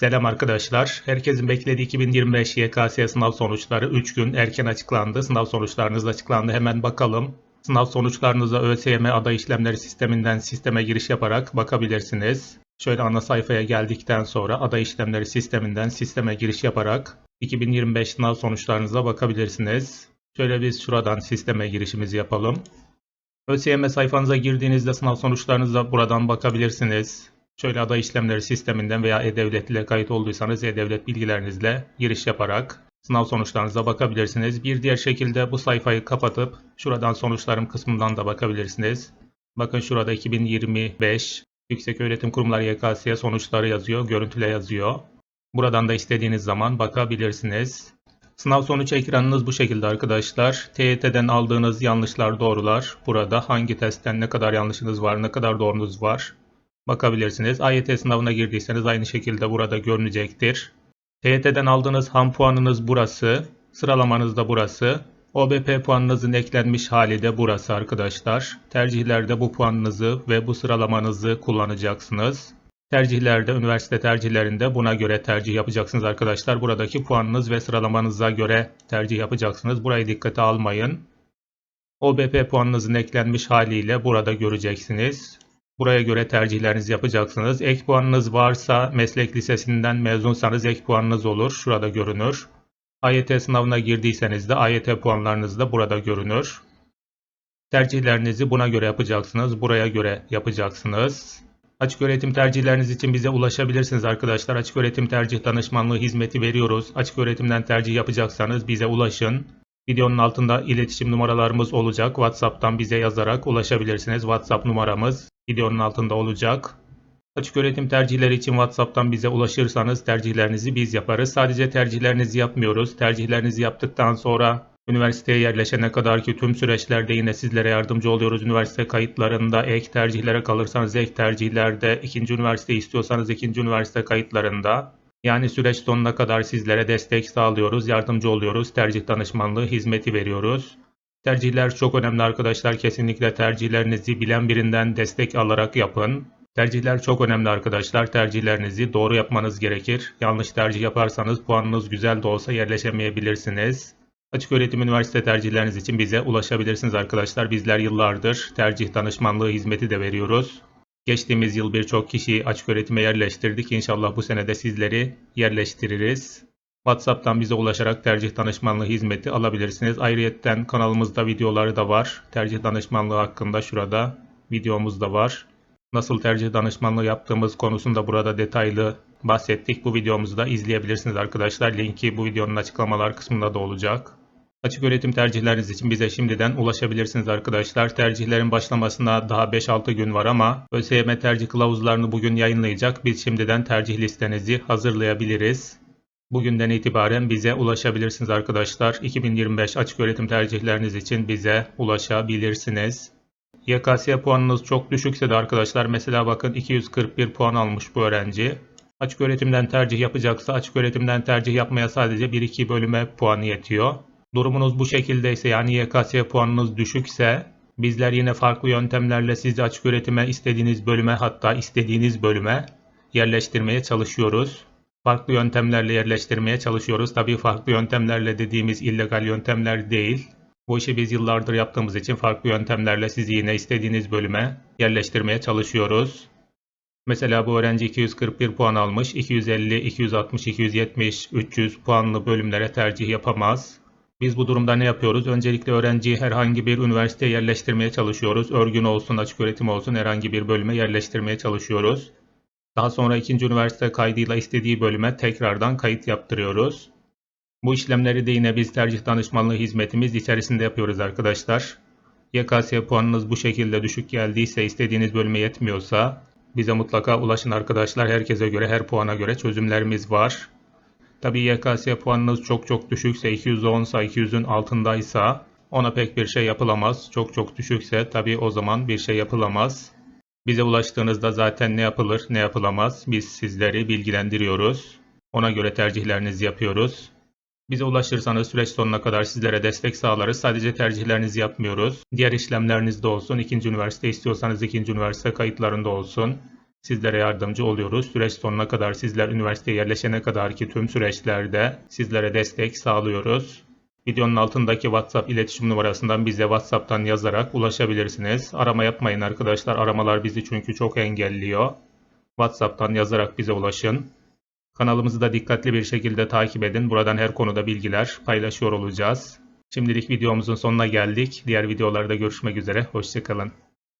Selam arkadaşlar. Herkesin beklediği 2025 YKS sınav sonuçları 3 gün erken açıklandı. Sınav sonuçlarınız açıklandı. Hemen bakalım. Sınav sonuçlarınıza ÖSYM aday işlemleri sisteminden sisteme giriş yaparak bakabilirsiniz. Şöyle ana sayfaya geldikten sonra aday işlemleri sisteminden sisteme giriş yaparak 2025 sınav sonuçlarınıza bakabilirsiniz. Şöyle biz şuradan sisteme girişimizi yapalım. ÖSYM sayfanıza girdiğinizde sınav sonuçlarınıza buradan bakabilirsiniz. Şöyle aday işlemleri sisteminden veya E-Devlet ile kayıt olduysanız E-Devlet bilgilerinizle giriş yaparak sınav sonuçlarınıza bakabilirsiniz. Bir diğer şekilde bu sayfayı kapatıp şuradan sonuçlarım kısmından da bakabilirsiniz. Bakın şurada 2025 Yükseköğretim Kurumları YKS sonuçları yazıyor, görüntüle yazıyor. Buradan da istediğiniz zaman bakabilirsiniz. Sınav sonuç ekranınız bu şekilde arkadaşlar. TYT'den aldığınız yanlışlar doğrular. Burada hangi testten ne kadar yanlışınız var, ne kadar doğrunuz var bakabilirsiniz. AYT sınavına girdiyseniz aynı şekilde burada görünecektir. TYT'den aldığınız ham puanınız burası. Sıralamanız da burası. OBP puanınızın eklenmiş hali de burası arkadaşlar. Tercihlerde bu puanınızı ve bu sıralamanızı kullanacaksınız. Tercihlerde, üniversite tercihlerinde buna göre tercih yapacaksınız arkadaşlar. Buradaki puanınız ve sıralamanıza göre tercih yapacaksınız. Burayı dikkate almayın. OBP puanınızın eklenmiş haliyle burada göreceksiniz. Buraya göre tercihlerinizi yapacaksınız. Ek puanınız varsa meslek lisesinden mezunsanız ek puanınız olur. Şurada görünür. AYT sınavına girdiyseniz de AYT puanlarınız da burada görünür. Tercihlerinizi buna göre yapacaksınız. Buraya göre yapacaksınız. Açık öğretim tercihleriniz için bize ulaşabilirsiniz arkadaşlar. Açık öğretim tercih danışmanlığı hizmeti veriyoruz. Açık öğretimden tercih yapacaksanız bize ulaşın. Videonun altında iletişim numaralarımız olacak. WhatsApp'tan bize yazarak ulaşabilirsiniz. WhatsApp numaramız videonun altında olacak. Açık öğretim tercihleri için WhatsApp'tan bize ulaşırsanız tercihlerinizi biz yaparız. Sadece tercihlerinizi yapmıyoruz. Tercihlerinizi yaptıktan sonra üniversiteye yerleşene kadar ki tüm süreçlerde yine sizlere yardımcı oluyoruz. Üniversite kayıtlarında ek tercihlere kalırsanız ek tercihlerde, ikinci üniversite istiyorsanız ikinci üniversite kayıtlarında yani süreç sonuna kadar sizlere destek sağlıyoruz, yardımcı oluyoruz, tercih danışmanlığı hizmeti veriyoruz. Tercihler çok önemli arkadaşlar. Kesinlikle tercihlerinizi bilen birinden destek alarak yapın. Tercihler çok önemli arkadaşlar. Tercihlerinizi doğru yapmanız gerekir. Yanlış tercih yaparsanız puanınız güzel de olsa yerleşemeyebilirsiniz. Açık öğretim üniversite tercihleriniz için bize ulaşabilirsiniz arkadaşlar. Bizler yıllardır tercih danışmanlığı hizmeti de veriyoruz. Geçtiğimiz yıl birçok kişiyi açık öğretime yerleştirdik. İnşallah bu sene de sizleri yerleştiririz. WhatsApp'tan bize ulaşarak tercih danışmanlığı hizmeti alabilirsiniz. Ayrıyetten kanalımızda videoları da var. Tercih danışmanlığı hakkında şurada videomuz da var. Nasıl tercih danışmanlığı yaptığımız konusunda burada detaylı bahsettik. Bu videomuzu da izleyebilirsiniz arkadaşlar. Linki bu videonun açıklamalar kısmında da olacak. Açık öğretim tercihleriniz için bize şimdiden ulaşabilirsiniz arkadaşlar. Tercihlerin başlamasına daha 5-6 gün var ama ÖSYM tercih kılavuzlarını bugün yayınlayacak. Biz şimdiden tercih listenizi hazırlayabiliriz. Bugünden itibaren bize ulaşabilirsiniz arkadaşlar. 2025 açık öğretim tercihleriniz için bize ulaşabilirsiniz. YKS puanınız çok düşükse de arkadaşlar mesela bakın 241 puan almış bu öğrenci. Açık öğretimden tercih yapacaksa açık öğretimden tercih yapmaya sadece 1-2 bölüme puanı yetiyor. Durumunuz bu şekildeyse yani YKS puanınız düşükse bizler yine farklı yöntemlerle sizi açık öğretime istediğiniz bölüme hatta istediğiniz bölüme yerleştirmeye çalışıyoruz farklı yöntemlerle yerleştirmeye çalışıyoruz. Tabii farklı yöntemlerle dediğimiz illegal yöntemler değil. Bu işi biz yıllardır yaptığımız için farklı yöntemlerle sizi yine istediğiniz bölüme yerleştirmeye çalışıyoruz. Mesela bu öğrenci 241 puan almış, 250, 260, 270, 300 puanlı bölümlere tercih yapamaz. Biz bu durumda ne yapıyoruz? Öncelikle öğrenciyi herhangi bir üniversiteye yerleştirmeye çalışıyoruz. Örgün olsun, açık öğretim olsun herhangi bir bölüme yerleştirmeye çalışıyoruz. Daha sonra ikinci üniversite kaydıyla istediği bölüme tekrardan kayıt yaptırıyoruz. Bu işlemleri de yine biz tercih danışmanlığı hizmetimiz içerisinde yapıyoruz arkadaşlar. YKS puanınız bu şekilde düşük geldiyse, istediğiniz bölüme yetmiyorsa bize mutlaka ulaşın arkadaşlar. Herkese göre, her puana göre çözümlerimiz var. Tabii YKS puanınız çok çok düşükse, 210 ise, 200'ün altındaysa ona pek bir şey yapılamaz. Çok çok düşükse tabii o zaman bir şey yapılamaz. Bize ulaştığınızda zaten ne yapılır, ne yapılamaz biz sizleri bilgilendiriyoruz. Ona göre tercihlerinizi yapıyoruz. Bize ulaşırsanız süreç sonuna kadar sizlere destek sağlarız. Sadece tercihlerinizi yapmıyoruz. Diğer işlemlerinizde olsun. İkinci üniversite istiyorsanız ikinci üniversite kayıtlarında olsun. sizlere yardımcı oluyoruz. Süreç sonuna kadar sizler üniversiteye yerleşene kadar ki tüm süreçlerde sizlere destek sağlıyoruz. Videonun altındaki WhatsApp iletişim numarasından bize WhatsApp'tan yazarak ulaşabilirsiniz. Arama yapmayın arkadaşlar. Aramalar bizi çünkü çok engelliyor. WhatsApp'tan yazarak bize ulaşın. Kanalımızı da dikkatli bir şekilde takip edin. Buradan her konuda bilgiler paylaşıyor olacağız. Şimdilik videomuzun sonuna geldik. Diğer videolarda görüşmek üzere. Hoşçakalın.